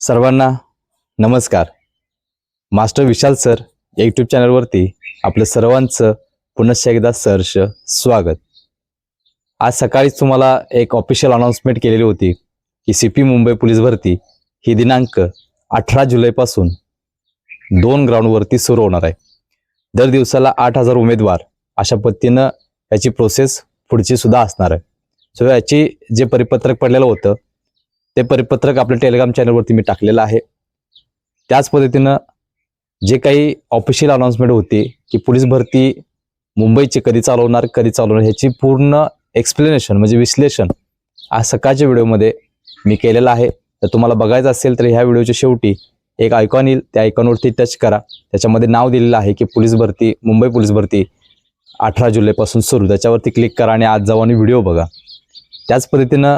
सर्वांना नमस्कार. Master Vishal sir या यूट्यूब चॅनलवरती आपलं सर्वांचं पुनश्च एकदा सहर्ष स्वागत. आज सकाळीच तुम्हाला एक ऑफिशियल अनाऊन्समेंट केलेली होती की सी पी मुंबई पोलीस भरती ही दिनांक अठरा जुलैपासून दोन ग्राउंडवरती सुरू होणार आहे. दर दिवसाला आठ हजार उमेदवार अशा पद्धतीनं याची प्रोसेस पुढची सुद्धा असणार आहे. सो याची जे परिपत्रक पडलेलं होतं ते परिपत्रक आपल्या टेलिग्राम चॅनलवरती मी टाकलेलं आहे. त्याच पद्धतीनं जे काही ऑफिशियल अनाऊन्समेंट होती की पोलीस भरती मुंबईची कधी चालवणार कधी चालवणार ह्याची पूर्ण एक्सप्लेनेशन म्हणजे विश्लेषण आज सकाळच्या व्हिडिओमध्ये मी केलेलं आहे. तर तुम्हाला बघायचं असेल तर ह्या व्हिडिओच्या शेवटी एक आयकॉन येईल. त्या आयकॉनवरती टच करा. त्याच्यामध्ये नाव दिलेलं आहे की पोलीस भरती मुंबई पोलीस भरती अठरा जुलैपासून सुरू. त्याच्यावरती क्लिक करा आणि आज जाऊ आणि व्हिडिओ बघा. त्याच पद्धतीनं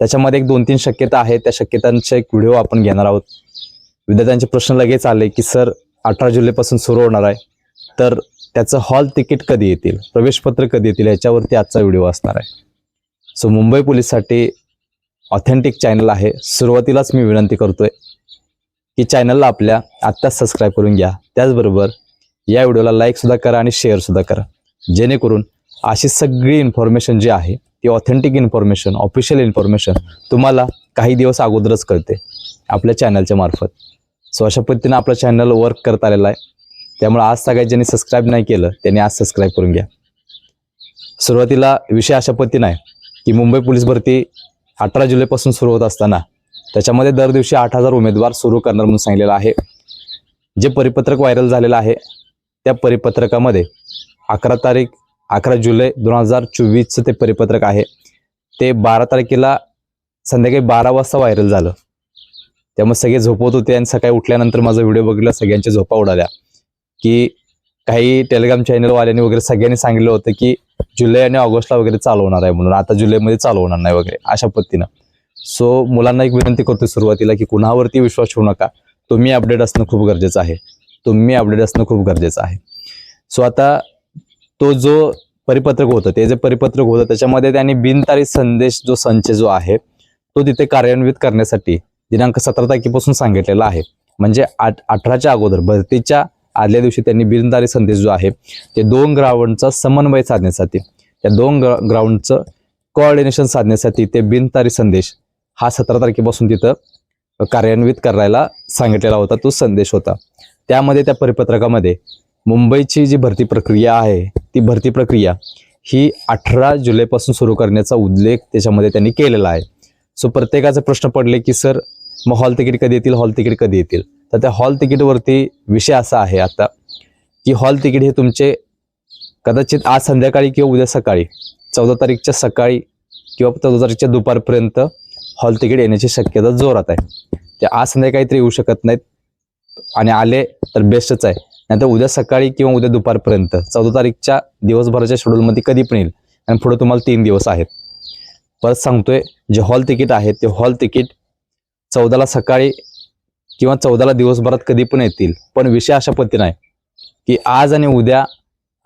त्याच्यामध्ये एक दोन तीन शक्यता आहेत. त्या शक्यतांचा एक व्हिडिओ आपण घेणार आहोत. विद्यार्थ्यांचे प्रश्न लगेच आले की सर अठरा जुलैपासून सुरू होणार आहे. तर त्याचं हॉल तिकीट कधी येतील? प्रवेशपत्र कधी येतील? याच्यावरती आजचा व्हिडिओ असणार आहे. सो मुंबई पोलीससाठी ऑथेंटिक चॅनल आहे. सुरुवातीलाच मी विनंती करतोय की चॅनलला आपल्या आत्ताच सबस्क्राईब करून घ्या. त्याचबरोबर या व्हिडिओला लाईकसुद्धा करा आणि शेअरसुद्धा करा. जेणेकरून अशी सगळी इन्फॉर्मेशन जी आहे ती ऑथेंटिक इन्फॉर्मेशन ऑफिशियल इन्फॉर्मेशन तुम्हाला काही दिवस अगोदरच कळते आपल्या चॅनलच्या मार्फत. सो अशा पद्धतीनं आपलं चॅनल वर्क करत आलेलं आहे. त्यामुळे आज सगळ्यात ज्यांनी सबस्क्राईब नाही केलं त्यांनी आज सबस्क्राईब करून घ्या. सुरुवातीला विषय अशा पद्धतीनं आहे की मुंबई पोलीस भरती अठरा जुलैपासून सुरू होत असताना त्याच्यामध्ये दर दिवशी आठ हजार उमेदवार सुरू करणार म्हणून सांगितलेलं आहे. जे परिपत्रक व्हायरल झालेलं आहे त्या परिपत्रकामध्ये अकरा तारीख अकरा जुलै दोन हजार चोवीसचं ते परिपत्रक आहे. ते बारा तारखेला संध्याकाळी बारा वाजता व्हायरल झालं. त्यामुळे सगळे झोपवत होते आणि सकाळी उठल्यानंतर माझा व्हिडिओ बघितला सगळ्यांच्या झोपा उडाल्या. की काही टेलिग्राम चॅनलवाल्यांनी वगैरे सगळ्यांनी सांगितलं होतं की जुलै आणि ऑगस्टला वगैरे चालवणार आहे म्हणून. आता जुलैमध्ये चालू होणार नाही वगैरे अशा पद्धतीनं. सो मुलांना एक विनंती करतो सुरुवातीला की कुणावरती विश्वास ठेवू नका. तुम्ही अपडेट असणं खूप गरजेचं आहे. तुम्ही अपडेट असणं खूप गरजेचं आहे. सो आता तो जो परिपत्रक होतं ते जे परिपत्रक होतं त्याच्यामध्ये त्यांनी बिनतारी संदेश जो संच जो आहे तो तिथे कार्यान्वित करण्यासाठी दिनांक सतरा तारखेपासून सांगितलेला आहे. म्हणजे आठ अठराच्या अगोदर भरतीच्या आदल्या दिवशी त्यांनी बिनतारी संदेश जो आहे ते दोन ग्राउंडचा समन्वय साधण्यासाठी त्या दोन ग्रा ग्राउंडचं कोऑर्डिनेशन साधण्यासाठी ते बिनतारी संदेश हा सतरा तारखेपासून तिथं कार्यान्वित करायला सांगितलेला होता तो संदेश होता. त्यामध्ये त्या परिपत्रकामध्ये मुंबईची जी भरती प्रक्रिया आहे ती भरती प्रक्रिया ही अठरा जुलैपासून सुरू करण्याचा उल्लेख त्याच्यामध्ये त्यांनी केलेला आहे. सो प्रत्येकाचे प्रश्न पडले की सर मग हॉल तिकीट कधी येतील? हॉल तिकीट कधी येतील? तर त्या हॉल तिकीटवरती विषय असा आहे आता की हॉल तिकीट हे तुमचे कदाचित आज संध्याकाळी किंवा उद्या सकाळी चौदा तारीखच्या सकाळी किंवा चौदा तारीखच्या दुपारपर्यंत हॉल तिकीट येण्याची शक्यता जोरात आहे. ते आज संध्याकाळी तरी येऊ शकत नाहीत आणि आले तर बेस्टच आहे. नाहीतर उद्या सकाळी किंवा उद्या दुपारपर्यंत चौदा तारीखच्या दिवसभराच्या शेड्यूलमध्ये कधी पण येईल. आणि पुढे तुम्हाला तीन दिवस आहेत. परत सांगतोय जे हॉल तिकीट आहे ते हॉल तिकीट चौदाला सकाळी किंवा चौदाला दिवसभरात कधी पण येतील. पण विषय अशा पद्धतीने आहे की आज आणि उद्या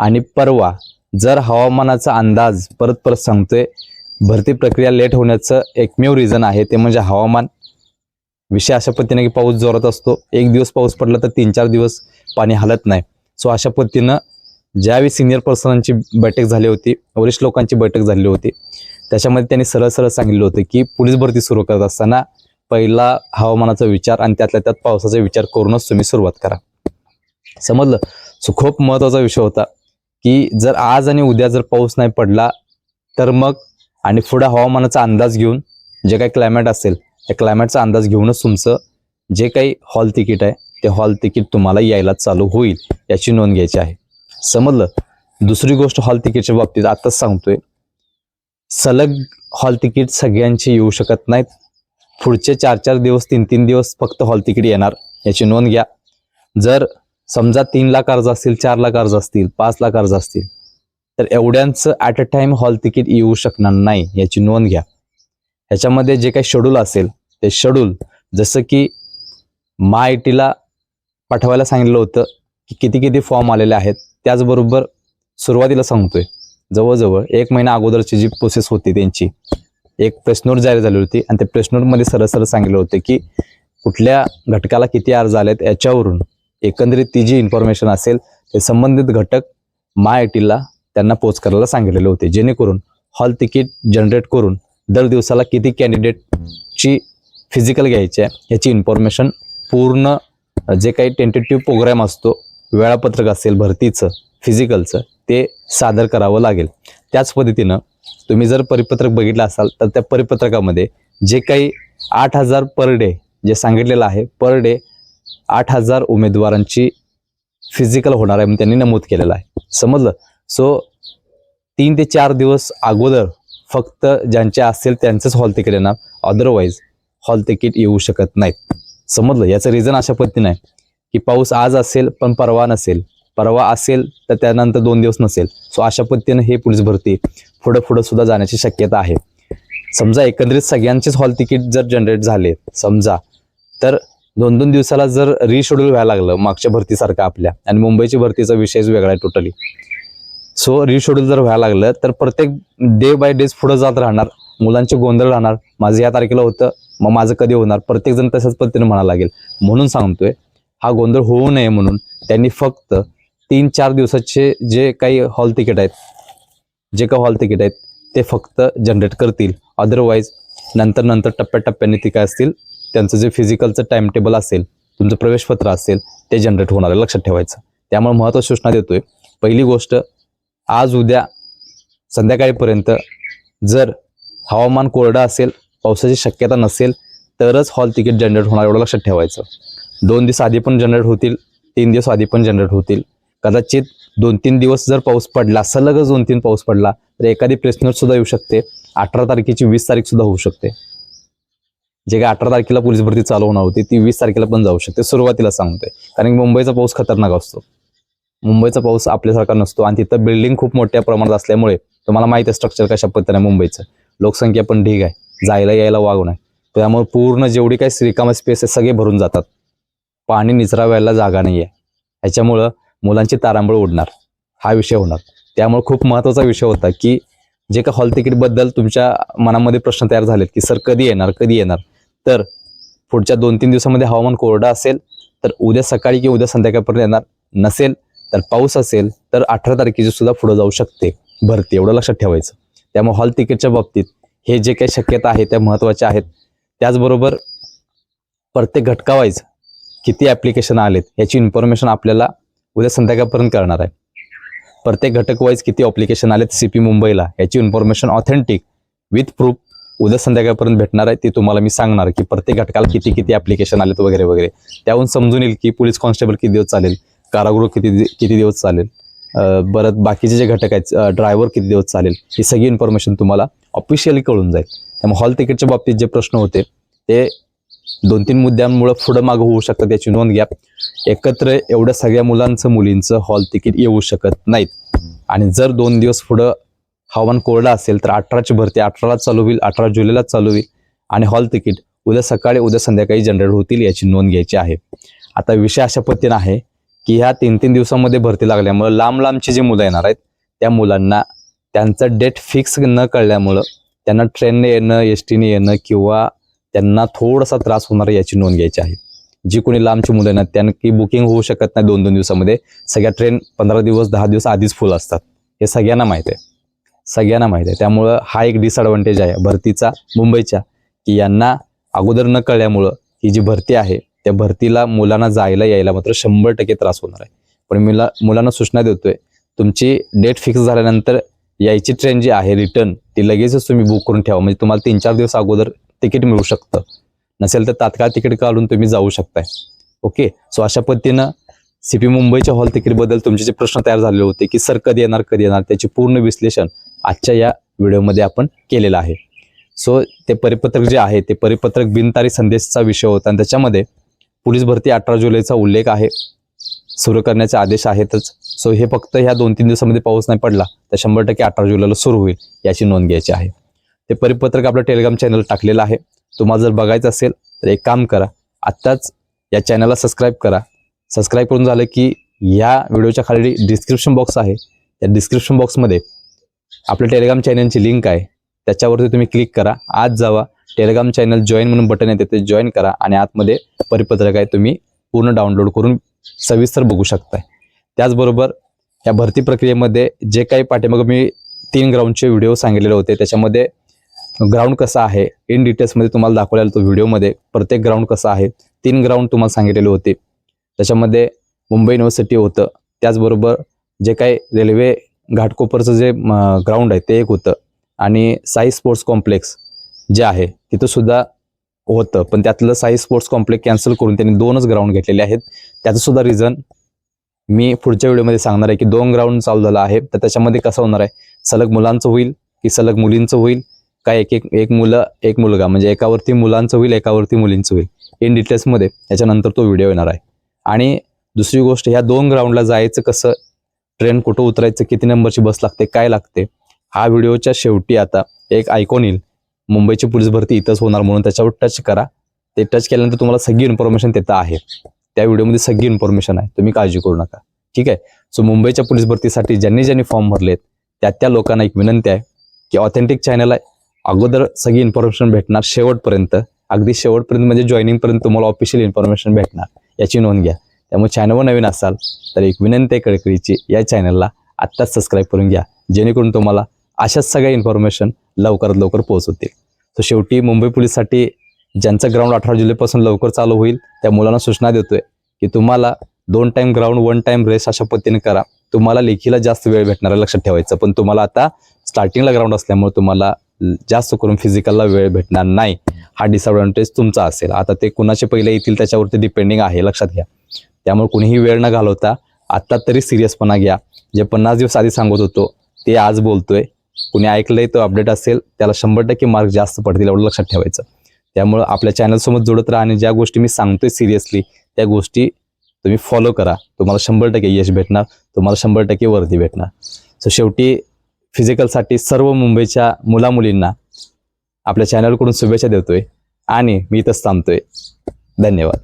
आणि परवा जर हवामानाचा अंदाज परत परत सांगतोय भरती प्रक्रिया लेट होण्याचं एकमेव रिझन आहे ते म्हणजे हवामान. विषय अशा पद्धतीने की पाऊस जोरात असतो. एक दिवस पाऊस पडला तर तीन चार दिवस पाणी हलत नाही. सो अशा पद्धतीनं ज्यावेळी सिनियर पर्सनांची बैठक झाली होती वरिष्ठ लोकांची बैठक झाली होती त्याच्यामध्ये त्यांनी सरळ सरळ सांगितलं होतं की पोलीस भरती सुरू करत असताना पहिला हवामानाचा विचार आणि त्यातल्या त्यात पावसाचा विचार करूनच तुम्ही सुरुवात करा. समजलं? सो खूप महत्त्वाचा विषय होता की जर आज आणि उद्या जर पाऊस नाही पडला तर मग आणि पुढं हवामानाचा अंदाज घेऊन जे काही क्लायमेट असेल त्या क्लायमेटचा अंदाज घेऊनच तुमचं जे काही हॉल तिकीट आहे ते हॉल तिकीट तुम्हाला यायला चालू होईल याची नोंद घ्यायची आहे. समजलं? दुसरी गोष्ट हॉल तिकीटच्या बाबतीत आताच सांगतोय. सलग हॉल तिकीट सगळ्यांची येऊ शकत नाहीत. पुढचे चार चार दिवस तीन तीन दिवस फक्त हॉल तिकीट येणार. याची नोंद घ्या. जर समजा तीन लाख अर्ज असतील चार लाख अर्ज असतील पाच लाख अर्ज असतील तर एवढ्यांचं at a time hall ticket येऊ शकणार नाही याची नोंद घ्या. ह्याच्यामध्ये जे काही शेड्यूल असेल ते शेड्यूल जसं की मा आय टीला पाठवायला सांगितलं होतं की किती किती फॉर्म आलेले आहेत. त्याचबरोबर सुरुवातीला सांगतोय जवळजवळ एक महिना अगोदरची जी प्रोसेस होती त्यांची एक प्रेसनोट जाहीर झाली होती आणि त्या प्रेसनोटमध्ये सरळ सरळ सांगितलं होतं की कुठल्या घटकाला किती अर्ज आलेत याच्यावरून एकंदरीत ती जी इन्फॉर्मेशन असेल ते संबंधित घटक मा आय टीला त्यांना पोच करायला सांगितलेले होते. जेणेकरून हॉल तिकीट जनरेट करून दर दिवसाला किती कॅन्डिडेटची फिजिकल घ्यायची आहे याची इन्फॉर्मेशन पूर्ण जे काही टेंटेटिव्ह प्रोग्राम असतो वेळापत्रक असेल भरतीचं फिजिकलचं ते सादर करावं लागेल. त्याच पद्धतीनं तुम्ही जर परिपत्रक बघितलं असाल तर त्या परिपत्रकामध्ये जे काही आठ हजार पर डे जे सांगितलेलं आहे पर डे आठ हजार उमेदवारांची फिजिकल होणार आहे म्हणून त्यांनी नमूद केलेलं आहे. समजलं? सो तीन ते चार दिवस अगोदर फक्त ज्यांचे असेल त्यांचंच हॉल तिकीट येणार. अदरवाईज हॉल तिकीट येऊ शकत नाहीत. समजलं? याचं रिझन अशा पद्धतीने आहे की पाऊस आज असेल पण परवा नसेल. परवा असेल तर त्यानंतर दोन दिवस नसेल. सो अशा पद्धतीनं हे पोलीस भरती पुढं पुढं सुद्धा जाण्याची शक्यता आहे. समजा एकंदरीत सगळ्यांचेच हॉल तिकीट जर जनरेट झाले समजा तर दोन दोन दिवसाला जर रिशेड्यूल व्हायला लागलं मागच्या भरतीसारखं आपल्या आणि मुंबईची भरतीचा विषयच वेगळा आहे टोटली सो रिशेड्यूल जर व्हायला लागलं तर प्रत्येक डे बाय डेज पुढे जात राहणार मुलांचे गोंधळ राहणार. माझं या तारखेला होतं मग माझं कधी होणार? प्रत्येकजण तशाच पद्धतीने म्हणायला लागेल. म्हणून सांगतोय हा गोंधळ होऊ नये म्हणून त्यांनी फक्त तीन चार दिवसाचे जे काही हॉल तिकीट आहेत जे काही हॉल तिकीट आहेत ते फक्त जनरेट करतील. अदरवाईज नंतर नंतर टप्प्याटप्प्याने ती काय असतील त्यांचं जे फिजिकलचं टाइम टेबल असेल तुमचं प्रवेशपत्र असेल ते जनरेट होणार आहे लक्षात ठेवायचं. त्यामुळे महत्त्वाची सूचना देतोय पहिली गोष्ट आज उद्या संध्याकाळीपर्यंत जर हवामान कोरडं असेल पावसाची शक्यता नसेल तरच हॉल तिकीट जनरेट होणार एवढं लक्षात ठेवायचं. दोन दिवस आधी पण जनरेट होतील तीन दिवस आधी पण जनरेट होतील. कदाचित दोन तीन दिवस जर पाऊस पडला सलगच दोन तीन पाऊस पडला तर एखादी प्रेस नोट सुद्धा येऊ शकते. अठरा तारखेची वीस तारीख सुद्धा होऊ शकते. जे काही अठरा तारखेला पोलीस भरती चालू होणार होती ती वीस तारखेला पण जाऊ शकते. सुरुवातीला सांगतोय. कारण मुंबईचा पाऊस खतरनाक असतो. मुंबईचा पाऊस आपल्यासारखा नसतो आणि तिथं बिल्डिंग खूप मोठ्या प्रमाणात असल्यामुळे तुम्हाला माहिती आहे स्ट्रक्चर कशा पद्धतीने मुंबईचं. लोकसंख्या पण ढीग आहे. जायला यायला वागू नाही त्यामुळे पूर्ण जेवढी काही रिकामा स्पेस आहे सगळे भरून जातात. पाणी निचरा व्हायला जागा नाही आहे ह्याच्यामुळं मुलांची तारांबळ उडणार. हा विषय होणार. त्यामुळे खूप महत्त्वाचा विषय होता की जे का हॉल तिकीटबद्दल तुमच्या मनामध्ये प्रश्न तयार झालेत की सर कधी येणार? कधी येणार? तर पुढच्या दोन तीन दिवसामध्ये हवामान कोरडं असेल तर उद्या सकाळी किंवा उद्या संध्याकाळपर्यंत येणार नसेल तर पाऊस असेल तर अठरा तारखेची सुद्धा पुढे जाऊ शकते. भरती. एवढं लक्षात ठेवायचं. त्यामुळे हॉल तिकीटच्या बाबतीत हे जे काही शक्यता आहे त्या महत्त्वाच्या आहेत. त्याचबरोबर प्रत्येक घटकावाईज किती ॲप्लिकेशन आलेत याची इन्फॉर्मेशन आपल्याला उद्या संध्याकाळपर्यंत करणार आहे. प्रत्येक घटक वाईज किती ॲप्लिकेशन आलेत सी पी मुंबईला याची इन्फॉर्मेशन ऑथेंटिक विथ प्रूफ उद्या संध्याकाळपर्यंत भेटणार आहे ते तुम्हाला मी सांगणार की प्रत्येक घटकाला किती किती ॲप्लिकेशन आलेत वगैरे वगैरे. त्याहून समजून येईल की पोलीस कॉन्स्टेबल किती दिवस चालेल कारागृह किती किती दिवस चालेल परत बाकीचे जे घटक आहेत ड्रायव्हर किती दिवस चालेल ही सगळी इन्फॉर्मेशन तुम्हाला ऑफिशियली कळून जाईल. त्यामुळे हॉल तिकीटच्या बाबतीत जे प्रश्न होते ते दोन तीन मुद्द्यांमुळे पुढं मागं होऊ शकतात याची नोंद घ्या. एकत्र एवढ्या सगळ्या मुलांचं मुलींचं हॉल तिकीट येऊ शकत नाहीत. आणि जर दोन दिवस पुढं हवामान कोरडं असेल तर अठराची भरती अठराला चालू होईल अठरा जुलैला चालू होईल. आणि हॉल तिकीट उद्या सकाळी उद्या संध्याकाळी जनरेट होतील याची नोंद घ्यायची आहे. आता विषय अशा पद्धतीनं आहे की ह्या तीन तीन दिवसामध्ये भरती लागल्यामुळं लांब लांबची जी मुलं येणार आहेत त्या मुलांना त्यांचं डेट फिक्स न कळल्यामुळं त्यांना ट्रेनने येणं एस टीने येणं किंवा त्यांना थोडासा त्रास होणार आहे याची नोंद घ्यायची आहे. जी कोणी लांबची मुलं ना त्यांनी बुकिंग होऊ शकत नाही दोन दोन दिवसामध्ये. सगळ्या ट्रेन पंधरा दिवस दहा दिवस आधीच फुल असतात. हे सगळ्यांना माहीत आहे. सगळ्यांना माहीत आहे. त्यामुळं हा एक डिसअडव्हान्टेज आहे भरतीचा मुंबईच्या की यांना अगोदर न कळल्यामुळं ही जी भरती आहे त्या भरतीला मुलांना जायला यायला मात्र शंभर टक्के त्रास होणार आहे. पण मुला मुलांना सूचना देतोय तुमची डेट फिक्स झाल्यानंतर यायची ट्रेन जी आहे रिटर्न ती लगेचच तुम्ही बुक करून ठेवा. म्हणजे तुम्हाला तीन चार दिवस अगोदर तिकीट मिळू शकतं. नसेल तर तात्काळ तिकीट काढून तुम्ही जाऊ शकताय. ओके सो अशा पद्धतीनं सी पी मुंबईच्या हॉल तिकीटबद्दल तुमचे जे प्रश्न तयार झालेले होते की सर कधी येणार कधी येणार? त्याचे पूर्ण विश्लेषण आजच्या या व्हिडिओमध्ये आपण केलेलं आहे. सो ते परिपत्रक जे आहे ते परिपत्रक बिनतारी संदेशचा विषय होता आणि त्याच्यामध्ये पोलीस भरती अठरा जुलैचा उल्लेख आहे. सुरू करण्याचे आदेश आहेतच. सो हे फक्त ह्या दोन तीन दिवसामध्ये पाऊस नाही पडला तर शंभर टक्के अठरा जुलैला सुरू होईल याची नोंद घ्यायची आहे. ते परिपत्रक आपलं टेलिग्राम चॅनल टाकलेलं आहे. तुम्हाला जर बघायचं असेल तर एक काम करा आत्ताच या चॅनलला सबस्क्राईब करा. सबस्क्राईब करून झालं की या व्हिडिओच्या खाली डिस्क्रिप्शन बॉक्स आहे. त्या डिस्क्रिप्शन बॉक्समध्ये आपल्या टेलिग्राम चॅनलची लिंक आहे. त्याच्यावरती तुम्ही क्लिक करा आज जावा. टेलिग्राम चॅनल जॉईन म्हणून बटन येते ते जॉईन करा आणि आतमध्ये परिपत्रक आहे तुम्ही पूर्ण डाउनलोड करून सविस्तर बघू शकताय. त्याचबरोबर या भरती प्रक्रियेमध्ये जे काही पाठीमागं मी तीन ग्राउंडचे व्हिडिओ सांगितलेले होते त्याच्यामध्ये ग्राउंड कसा आहे इन डिटेल्समध्ये तुम्हाला दाखवलेला तो व्हिडिओमध्ये प्रत्येक ग्राउंड कसा आहे तीन ग्राउंड तुम्हाला सांगितलेले होते. त्याच्यामध्ये मुंबई युनिव्हर्सिटी होतं त्याचबरोबर जे काही रेल्वे घाटकोपरचं जे ग्राउंड आहे ते एक होतं. आणि साई स्पोर्ट्स कॉम्प्लेक्स जे आहे तिथं सुद्धा होतं. पण त्यातलं साई स्पोर्ट्स कॉम्प्लेक्स कॅन्सल करून त्यांनी दोनच ग्राउंड घेतलेले आहेत. त्याचं सुद्धा रिझन मी पुढच्या व्हिडिओमध्ये सांगणार आहे की दोन ग्राउंड चालू झालं आहे. तर त्याच्यामध्ये कसं होणार आहे? सलग मुलांचं होईल की सलग मुलींचं होईल? काय एक एक एक मुलं एक मुलगा? म्हणजे एकावरती मुलांचं होईल एकावरती मुलींचं होईल? इन डिटेल्समध्ये याच्यानंतर तो व्हिडिओ येणार आहे. आणि दुसरी गोष्ट ह्या दोन ग्राउंडला जायचं कसं? ट्रेन कुठं उतरायचं? किती नंबरची बस लागते? काय लागते? हा व्हिडिओच्या शेवटी आता एक ऐकून येईल. मुंबईची पोलीस भरती इथंच होणार म्हणून त्याच्यावर टच करा. ते टच केल्यानंतर तुम्हाला सगळी इन्फॉर्मेशन तिथं आहे. त्या व्हिडिओमध्ये सगळी इन्फॉर्मेशन आहे. तुम्ही काळजी करू नका. ठीक आहे? सो मुंबईच्या पोलीस भरतीसाठी ज्यांनी ज्यांनी फॉर्म भरलेत त्या त्या लोकांना एक विनंती आहे की ऑथेंटिक चॅनल आहे अगोदर सगळी इन्फॉर्मेशन भेटणार शेवटपर्यंत. अगदी शेवटपर्यंत म्हणजे जॉईनिंगपर्यंत तुम्हाला ऑफिशियल इन्फॉर्मेशन भेटणार. याची नोंद घ्या. त्यामुळे चॅनलवर नवीन असाल तर एक विनंती आहे कळकळीची या चॅनलला आत्ताच सबस्क्राईब करून घ्या. जेणेकरून तुम्हाला अशाच सगळ्या इन्फॉर्मेशन लवकरात लवकर पोहोचवतील तर शेवटी मुंबई पोलीससाठी ज्यांचं ग्राउंड अठरा जुलैपासून लवकर चालू होईल त्या मुलांना सूचना देतोय की तुम्हाला दोन time ground one time race अशा पद्धतीने करा. तुम्हाला लेखीला जास्त वेळ भेटणार लक्षात ठेवायचं. पण तुम्हाला आता स्टार्टिंगला ग्राउंड असल्यामुळे तुम्हाला जास्त करून फिजिकलला वेळ भेटणार नाही. हा डिसअडवांटेज तुमचा असेल. आता ते कुणाचे पहिले येतील त्याच्यावरती डिपेंडिंग आहे लक्षात घ्या. त्यामुळे कुणीही वेळ न घालवता आत्ता तरी सिरियसपणा घ्या. जे पन्नास दिवस आधी सांगत होतो ते आज बोलतोय. कुणी ऐकलंय तो अपडेट असेल त्याला शंभर टक्के मार्क जास्त पडतील एवढं लक्षात ठेवायचं. त्यामुळं आपल्या चॅनलसोबत जोडत राहा आणि ज्या गोष्टी मी सांगतोय सिरियसली त्या गोष्टी तुम्ही फॉलो करा. तुम्हाला शंभर टक्के यश भेटणार तुम्हाला शंभर टक्के वर्दी भेटणार. सो शेवटी फिजिकलसाठी सर्व मुंबईच्या मुलामुलींना आपल्या चॅनलकडून शुभेच्छा देतोय. आणि मी इथंच थांबतोय. धन्यवाद.